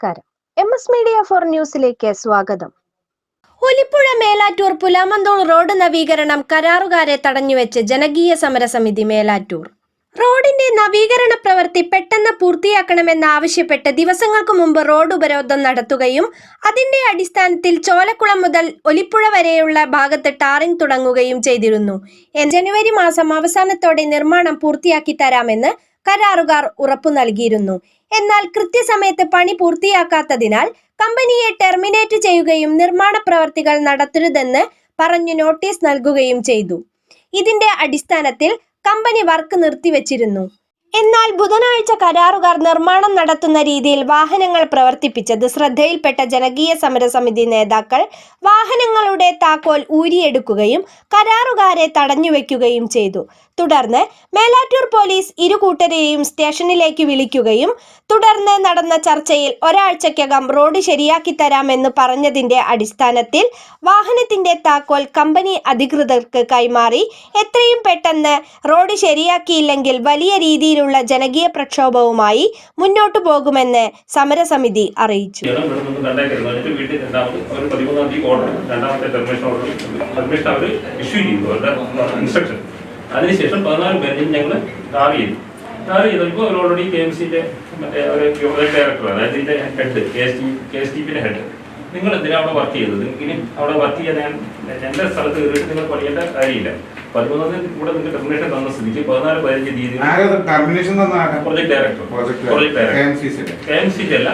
നമസ്കാരം. M S media for ന്യൂസിലേക്ക് സ്വാഗതം. ഒലിപ്പുഴ മേലാറ്റൂർ പുലാമന്തോൾ റോഡ് നവീകരണം കരാറുകാരെ തടഞ്ഞുവെച്ച് ജനകീയ സമരസമിതി മേലാറ്റൂർ. റോഡിന്റെ നവീകരണ പ്രവൃത്തി പെട്ടെന്ന് പൂർത്തിയാക്കണമെന്നാവശ്യപ്പെട്ട് ദിവസങ്ങൾക്ക് മുമ്പ് റോഡ് ഉപരോധം നടത്തുകയും അതിന്റെ അടിസ്ഥാനത്തിൽ ചോലക്കുളം മുതൽ ഒലിപ്പുഴ വരെയുള്ള ഭാഗത്ത് ടാറിംഗ് തുടങ്ങുകയും ചെയ്തിരുന്നു. ജനുവരി മാസം അവസാനത്തോടെ നിർമ്മാണം പൂർത്തിയാക്കി തരാമെന്ന് കരാറുകാർ ഉറപ്പു നൽകിയിരുന്നു. എന്നാൽ കൃത്യസമയത്ത് പണി പൂർത്തിയാക്കാത്തതിനാൽ കമ്പനിയെ ടെർമിനേറ്റ് ചെയ്യുകയും നിർമ്മാണ പ്രവർത്തികൾ നടത്തരുതെന്ന് പറഞ്ഞു നോട്ടീസ് നൽകുകയും ചെയ്തു. ഇതിന്റെ അടിസ്ഥാനത്തിൽ കമ്പനി വർക്ക് നിർത്തിവെച്ചിരുന്നു. എന്നാൽ ബുധനാഴ്ച കരാറുകാർ നിർമ്മാണം നടത്തുന്ന രീതിയിൽ വാഹനങ്ങൾ പ്രവർത്തിപ്പിച്ചത് ശ്രദ്ധയിൽപ്പെട്ട ജനകീയ സമരസമിതി നേതാക്കൾ വാഹനങ്ങളുടെ താക്കോൽ ഊരിയെടുക്കുകയും കരാറുകാരെ തടഞ്ഞുവെക്കുകയും ചെയ്തു. തുടർന്ന് മേലാറ്റൂർ പോലീസ് ഇരു കൂട്ടരെയും സ്റ്റേഷനിലേക്ക് വിളിക്കുകയും തുടർന്ന് നടന്ന ചർച്ചയിൽ ഒരാഴ്ചക്കകം റോഡ് ശരിയാക്കി തരാമെന്ന് പറഞ്ഞതിന്റെ അടിസ്ഥാനത്തിൽ വാഹനത്തിന്റെ താക്കോൽ കമ്പനി അധികൃതർക്ക് കൈമാറി. എത്രയും പെട്ടെന്ന് റോഡ് ശരിയാക്കിയില്ലെങ്കിൽ വലിയ രീതിയിലുള്ള ജനകീയ പ്രക്ഷോഭവുമായി മുന്നോട്ടു പോകുമെന്ന് സമരസമിതി അറിയിച്ചു. അതിനുശേഷം പതിനാല് പേരെയും ഞങ്ങൾ ടാർ ചെയ്തു. ടാർ ചെയ്തപ്പോൾ അവർ ഓൾറെഡി കെ എം സിന്റെ മറ്റേ ഡയറക്ടർ അതായത് ഇതിന്റെ head K S T K S T പിന്റെ ഹെഡ് നിങ്ങൾ എന്തിനാണ് അവിടെ വർക്ക് ചെയ്തത് ഇനി അവിടെ വർക്ക് ചെയ്യാൻ ഞാൻ എന്റെ സ്ഥലത്ത് കയറിയിട്ട് നിങ്ങൾ പണിയേണ്ട കാര്യമില്ല. പതിമൂന്നാം തീയതി ഇവിടെ നിങ്ങൾക്ക് ടെർമിനേഷൻ തന്ന സ്ഥിതിക്ക് പതിനാല് പതിനഞ്ച് തീയതി ടെർമിനേഷൻ തന്ന? പ്രോജക്ട് ഡയറക്ടർ പ്രോജക്ട് എം അല്ല.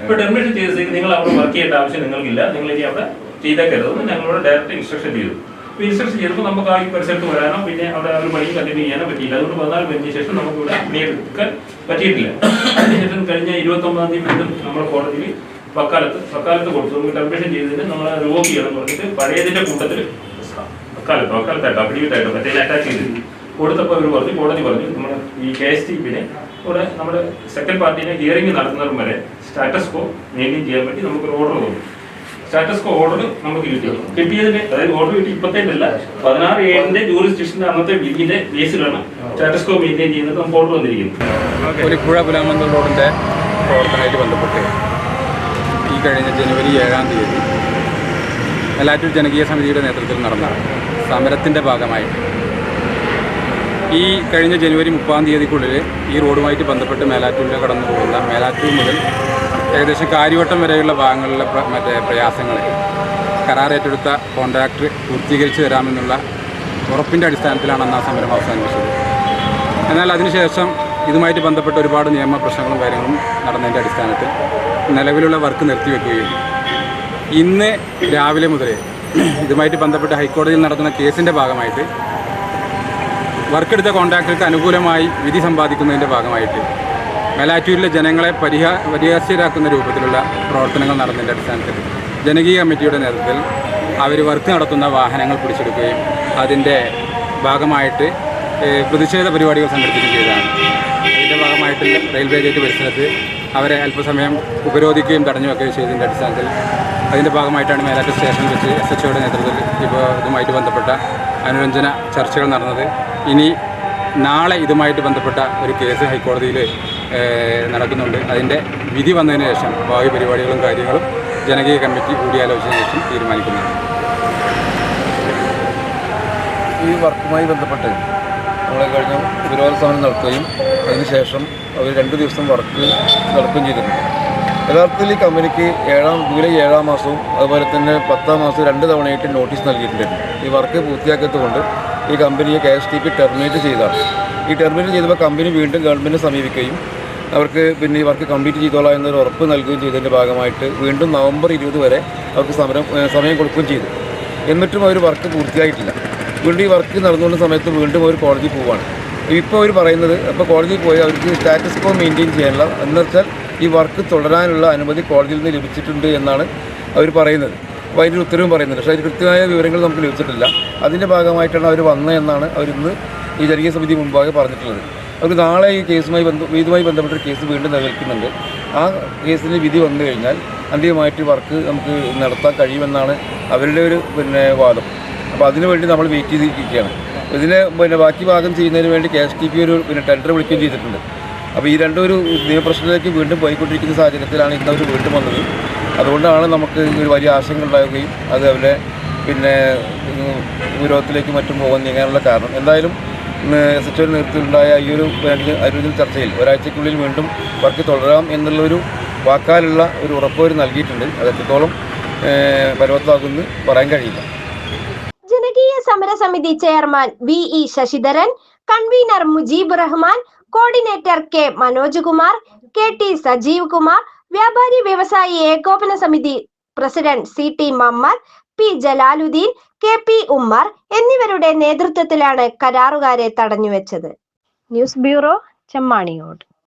ഇപ്പൊ ടെർമിനേഷൻ ചെയ്ത നിങ്ങൾ അവിടെ വർക്ക് ചെയ്യേണ്ട ആവശ്യം നിങ്ങൾക്കില്ല. നിങ്ങൾ ഇനി അവിടെ ചെയ്തേക്കരുതെന്ന് ഞങ്ങളോട് ഡയറക്റ്റ് ഇൻസ്ട്രക്ഷൻ ചെയ്തു. ഇപ്പൊ ചെയ്യുമ്പോൾ നമുക്ക് ആ പരിസരത്ത് വരാനോ പിന്നെ അവിടെ ഒരു പണി കണ്ടിന്യൂ ചെയ്യാനോ പറ്റിയില്ല. അതുകൊണ്ട് പതിനാല് മിനിറ്റിന് ശേഷം നമുക്ക് ഇവിടെ പണിയെടുക്കാൻ പറ്റിയിട്ടില്ല. അതിനുശേഷം കഴിഞ്ഞ ഇരുപത്തി ഒമ്പതാം തീയതി വീണ്ടും നമ്മൾ കോടതിയിൽ വക്കാലത്ത് വക്കാലത്ത് കൊടുത്തു. നമുക്ക് ടെർമിനേഷൻ ചെയ്തതിന് നമ്മൾ റിവോക്ക് ചെയ്യണം പറഞ്ഞിട്ട് പഴയതിന്റെ കൂട്ടത്തിൽ വക്കാലത്ത് വക്കാലത്തായിട്ട് അഫിഡവിറ്റായിട്ട് മറ്റേ അറ്റാച്ച് ചെയ്ത് കൊടുത്തപ്പോൾ അവർ പറഞ്ഞു കോടതി പറഞ്ഞു നമ്മൾ ഈ കെ എസ് ടി പിന്നെ ഇവിടെ നമ്മുടെ സെക്കൻഡ് പാർട്ടിനെ ഹിയറിംഗ് നടത്തുന്നവർ വരെ സ്റ്റാറ്റസ് കോ മെയിന്റെയിൻ ചെയ്യാൻ വേണ്ടി നമുക്ക് ഓർഡർ തന്നു സ്റ്റാറ്റസ് കോ ഓർഡർ നമുക്ക് കിട്ടി. കിട്ടിയതിന്റെ അതായത് ഓർഡർ കിട്ടി ഇപ്പത്തേക്കല്ല. പതിനാറ് ഏഴിന്റെ ജൂറിസ്ഡിക്ഷന്റെ അന്നത്തെ വിധിയുടെ ബേസിലാണ് സ്റ്റാറ്റസ് കോ മെയിന്റെയിൻ ചെയ്യുന്നത് നമുക്ക് ഓർഡർ വന്നിരിക്കുന്നത് ഒലിപ്പുഴ പുലാമന്തൽ റോഡിന്റെ പ്രവർത്തനമായിട്ട് ബന്ധപ്പെട്ട് ഈ കഴിഞ്ഞ ജനുവരി ഏഴാം തീയതി മെലാറ്റൂർ ജനകീയ സമിതിയുടെ നേതൃത്വത്തിൽ നടന്ന സമരത്തിന്റെ ഭാഗമായിട്ട് ഈ കഴിഞ്ഞ ജനുവരി മുപ്പതാം തീയതിക്കുള്ളിൽ ഈ റോഡുമായിട്ട് ബന്ധപ്പെട്ട് മേലാറ്റൂരിലെ കടന്നു പോകുന്ന മേലാറ്റൂർ മുതൽ ഏകദേശം കാര്യവട്ടം വരെയുള്ള ഭാഗങ്ങളിലെ മറ്റേ പ്രയാസങ്ങൾ കരാർ ഏറ്റെടുത്ത കോൺട്രാക്ടർ പൂർത്തീകരിച്ച് തരാമെന്നുള്ള ഉറപ്പിന്റെ അടിസ്ഥാനത്തിലാണ് അന്ന് ആ സമരം അവസാനിപ്പിച്ചത്. എന്നാൽ അതിനുശേഷം ഇതുമായിട്ട് ബന്ധപ്പെട്ട ഒരുപാട് നിയമ പ്രശ്നങ്ങളും കാര്യങ്ങളും നടന്നതിന്റെ അടിസ്ഥാനത്തിൽ നിലവിലുള്ള വർക്ക് നിർത്തിവെക്കുകയും ഇന്ന് രാവിലെ മുതൽ ഇതുമായിട്ട് ബന്ധപ്പെട്ട് ഹൈക്കോടതിയിൽ നടത്തുന്ന കേസിന്റെ ഭാഗമായിട്ട് വർക്കെടുത്ത കോൺട്രാക്ടർക്ക് അനുകൂലമായി വിധി സമ്പാദിക്കുന്നതിന്റെ ഭാഗമായിട്ട് മേലാറ്റൂരിലെ ജനങ്ങളെ പരിഹാ പരിഹാസ്യരാക്കുന്ന രൂപത്തിലുള്ള പ്രവർത്തനങ്ങൾ നടന്നതിന്റെ അടിസ്ഥാനത്തിൽ ജനകീയ കമ്മിറ്റിയുടെ നേതൃത്വത്തിൽ അവർ വർക്ക് നടത്തുന്ന വാഹനങ്ങൾ പിടിച്ചെടുക്കുകയും അതിന്റെ ഭാഗമായിട്ട് പ്രതിഷേധ പരിപാടികൾ സംഘടിപ്പിക്കുകയും ചെയ്തതാണ്. അതിന്റെ ഭാഗമായിട്ട് റെയിൽവേ ഗേറ്റ് പരിസരത്ത് അവരെ അല്പസമയം ഉപരോധിക്കുകയും തടഞ്ഞു വെക്കുകയും ചെയ്തതിന്റെ അടിസ്ഥാനത്തിൽ അതിന്റെ ഭാഗമായിട്ടാണ് മേലാറ്റ സ്റ്റേഷനിൽ വെച്ച് എസ് എച്ച് നേതൃത്വത്തിൽ ഇപ്പോൾ ഇതുമായിട്ട് ബന്ധപ്പെട്ട അനുരഞ്ജന ചർച്ചകൾ നടന്നത്. ഇനി നാളെ ഇതുമായിട്ട് ബന്ധപ്പെട്ട ഒരു കേസ് ഹൈക്കോടതിയിൽ നടക്കുന്നുണ്ട്. അതിന്റെ വിധി വന്നതിന് ശേഷം ഭാവി പരിപാടികളും കാര്യങ്ങളും ജനകീയ കമ്മിറ്റി കൂടിയാലോചനയ്ക്ക് ശേഷം തീരുമാനിക്കുന്നതാണ്. ഈ വർക്കുമായി ബന്ധപ്പെട്ട് നമ്മളെ കഴിഞ്ഞ ഉപരോധ സമരം നടത്തുകയും അതിനുശേഷം അവർ രണ്ട് ദിവസം വർക്ക് നടത്തുകയും ചെയ്തിട്ടുണ്ട്. യഥാർത്ഥത്തിൽ ഈ കമ്പനിക്ക് ഏഴാം ജൂലൈ ഏഴാം മാസവും അതുപോലെ തന്നെ പത്താം മാസവും രണ്ട് തവണയായിട്ട് നോട്ടീസ് നൽകിയിട്ടുണ്ട്. ഈ വർക്ക് പൂർത്തിയാക്കിയതുകൊണ്ട് ഈ കമ്പനിയെ K S T P terminate ചെയ്തതാണ് ഈ ടെർമിനേറ്റ് ചെയ്തപ്പോൾ കമ്പനി വീണ്ടും ഗവൺമെന്റിനെ സമീപിക്കുകയും അവർക്ക് പിന്നെ ഈ വർക്ക് കംപ്ലീറ്റ് ചെയ്തോളാം എന്നൊരു ഉറപ്പ് നൽകുകയും ചെയ്തതിന്റെ ഭാഗമായിട്ട് വീണ്ടും നവംബർ ഇരുപത് വരെ അവർക്ക് സമരം സമയം കൊടുക്കുകയും ചെയ്തു. എന്നിട്ടും അവർ വർക്ക് പൂർത്തിയായിട്ടില്ല. വീണ്ടും ഈ വർക്ക് നടന്നുകൊണ്ട സമയത്ത് വീണ്ടും അവർ കോടതി പോവുകയാണ്. ഇപ്പോൾ അവർ പറയുന്നത് അപ്പോൾ കോടതിയിൽ പോയി അവർക്ക് സ്റ്റാറ്റസ് കോ മെയിന്റെയിൻ ചെയ്യാനുള്ള എന്നുവെച്ചാൽ ഈ വർക്ക് തുടരാനുള്ള അനുമതി കോടതിയിൽ നിന്ന് ലഭിച്ചിട്ടുണ്ട് എന്നാണ് അവർ പറയുന്നത്. അതിന്റെ ഉത്തരവും പറയുന്നുണ്ട് പക്ഷേ അതിന് കൃത്യമായ വിവരങ്ങൾ നമുക്ക് ലഭിച്ചിട്ടില്ല. അതിന്റെ ഭാഗമായിട്ടാണ് അവർ വന്നതെന്നാണ് അവരിന്ന് ഈ ജനകീയ സമിതി മുമ്പാകെ പറഞ്ഞിട്ടുള്ളത്. അവർ നാളെ ഈ കേസുമായി ബന്ധ ഇതുമായി ബന്ധപ്പെട്ട കേസ് വീണ്ടും നിലനിൽക്കുന്നുണ്ട്. ആ കേസിന് വിധി വന്നു കഴിഞ്ഞാൽ അന്തിമമായിട്ട് വർക്ക് നമുക്ക് നടത്താൻ കഴിയുമെന്നാണ് അവരുടെ ഒരു പിന്നെ വാദം. അപ്പോൾ അതിനുവേണ്ടി നമ്മൾ വെയിറ്റ് ചെയ്തിരിക്കുകയാണ്. ഇതിന് പിന്നെ ബാക്കി ഭാഗം ചെയ്യുന്നതിന് വേണ്ടി കെ എസ് ടി പി ഒരു പിന്നെ ടെൻഡർ വിളിക്കുകയും ചെയ്തിട്ടുണ്ട്. അപ്പോൾ ഈ രണ്ടൊരു നിയമപ്രശ്നത്തിലേക്ക് വീണ്ടും പോയിക്കൊണ്ടിരിക്കുന്ന സാഹചര്യത്തിലാണ് ഇന്ന് അവർ വീണ്ടും വന്നത്. അതുകൊണ്ടാണ് നമുക്ക് ഒരു വലിയ ആശങ്ക ഉണ്ടാവുകയും അത് അവരെ പിന്നെ ഉപരോധത്തിലേക്ക് മറ്റും പോകാൻ നീങ്ങാനുള്ള കാരണം. എന്തായാലും എസ് എച്ച് നേതൃത്വത്തിലുണ്ടായ ഈ ഒരു അരുവിൽ ചർച്ചയിൽ ഒരാഴ്ചയ്ക്കുള്ളിൽ വീണ്ടും വർക്ക് തുടരാം എന്നുള്ളൊരു വാക്കാലുള്ള ഒരു ഉറപ്പ് അവർ നൽകിയിട്ടുണ്ട്. അത് എത്രത്തോളം ഫലവത്താകുമെന്ന് പറയാൻ കഴിയില്ല. ജനകീയ സമരസമിതി chairman V E Sasidharan convener Mujeeb Rahman coordinator K Manoj Kumar K T Sajeev Kumar വ്യാപാരി വ്യവസായി ഏകോപന സമിതി president C T Mammad P Jalaluddin K P Ummer എന്നിവരുടെ നേതൃത്വത്തിലാണ് കരാറുകാരെ തടഞ്ഞുവെച്ചത്. News bureau Chemmaniyode.